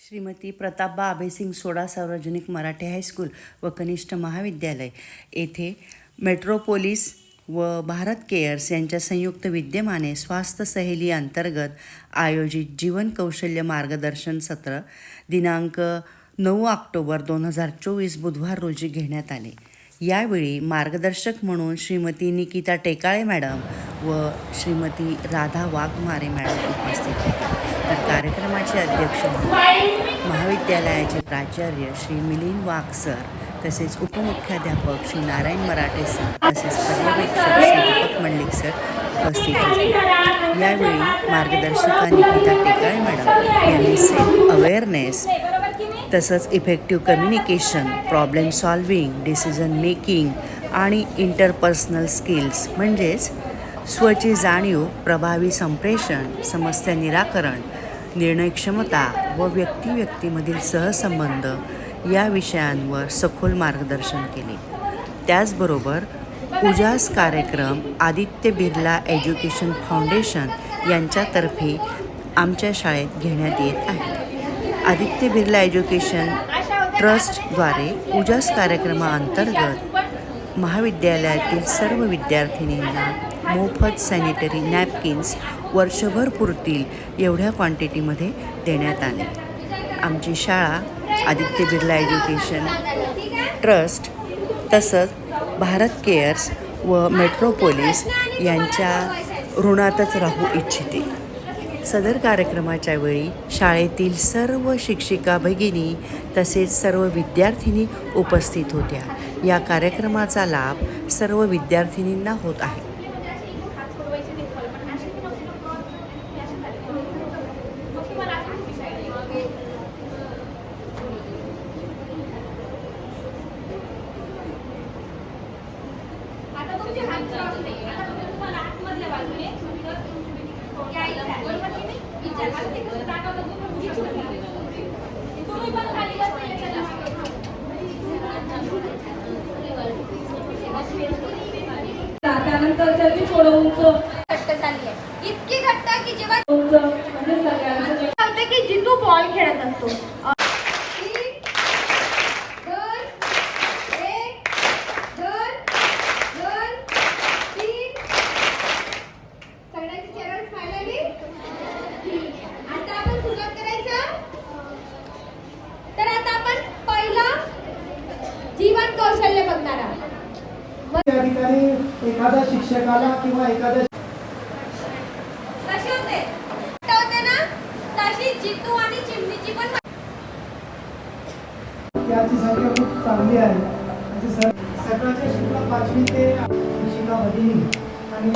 श्रीमती प्रतापबा अभयसिंग सोडा सार्वजनिक मराठी हायस्कूल व कनिष्ठ महाविद्यालय. येथे मेट्रोपोलिस व भारत केअर्स यांच्या संयुक्त विद्यमाने स्वास्थ्य सहेली अंतर्गत आयोजित जीवन कौशल्य मार्गदर्शन सत्र दिनांक नऊ ऑक्टोबर दोन हजार चोवीस बुधवार रोजी घेण्यात आले. यावेळी मार्गदर्शक म्हणून श्रीमती निकिता टेकाळे मॅडम व श्रीमती राधा वाघमारे मॅडम उपस्थित होत्या तर कार्यक्रमाचे अध्यक्ष म्हणून महाविद्यालयाचे प्राचार्य श्री मिलिंद वाघ सर तसेच उपमुख्याध्यापक श्री नारायण मराठे सर तसेच पर्यवेक्षक श्री दीपक मंडलिक सर उपस्थित होते. यावेळी मार्गदर्शिका निकिता टेकाळे मॅडम यांनी सेल्फ अवेअरनेस तसंच effective communication problem solving decision making आणि इंटरपर्सनल स्किल्स म्हणजेच स्वची जाणीव प्रभावी संप्रेषण समस्या निराकरण निर्णय क्षमता व व्यक्ती व्यक्तीमधील सहसंबंध या विषयांवर सखोल मार्गदर्शन केले. त्याचबरोबर उजास कार्यक्रम आदित्य बिर्ला एज्युकेशन फाउंडेशन यांच्यातर्फे आमच्या शाळेत घेण्यात येत आहे. आदित्य बिर्ला एज्युकेशन ट्रस्टद्वारे उजास कार्यक्रमाअंतर्गत महाविद्यालयातील सर्व विद्यार्थिनींना मोफत सॅनिटरी नॅपकिन्स वर्षभर पुरतील एवढ्या क्वांटिटीमध्ये देण्यात आले. आमची शाळा आदित्य बिर्ला एज्युकेशन ट्रस्ट तसंच भारत केअर्स व मेट्रोपोलिस यांच्या ऋणातच राहू इच्छिते. सदर कार्यक्रमाच्या वेळी शाळेतील सर्व शिक्षिका भगिनी तसेच सर्व विद्यार्थिनी उपस्थित होत्या. या कार्यक्रमाचा लाभ सर्व विद्यार्थिनींना होत आहे. आता त्यानंतर थोडं उंच घट्ट झाली आहे. इतकी घट्ट की जेव्हा उंच म्हणजे सगळ्यांचं की जितू बॉल खेळत असतो तीन, दोन, एक, दोन, दोन, तीन. सगळ्यांची चेहऱ्यावर smile आली? ठीक. आता आपण सुरुवात करायचं तर आता आपण पहिलं जीवन कौशल्य बघणार आहोत त्या ठिकाणी एखाद्या शिक्षकाला किंवा एखाद्या त्याची संख्या खूप चांगली आहे. म्हणजे सर सकाळच्या शिकला पाचवी ते भगिनी आणि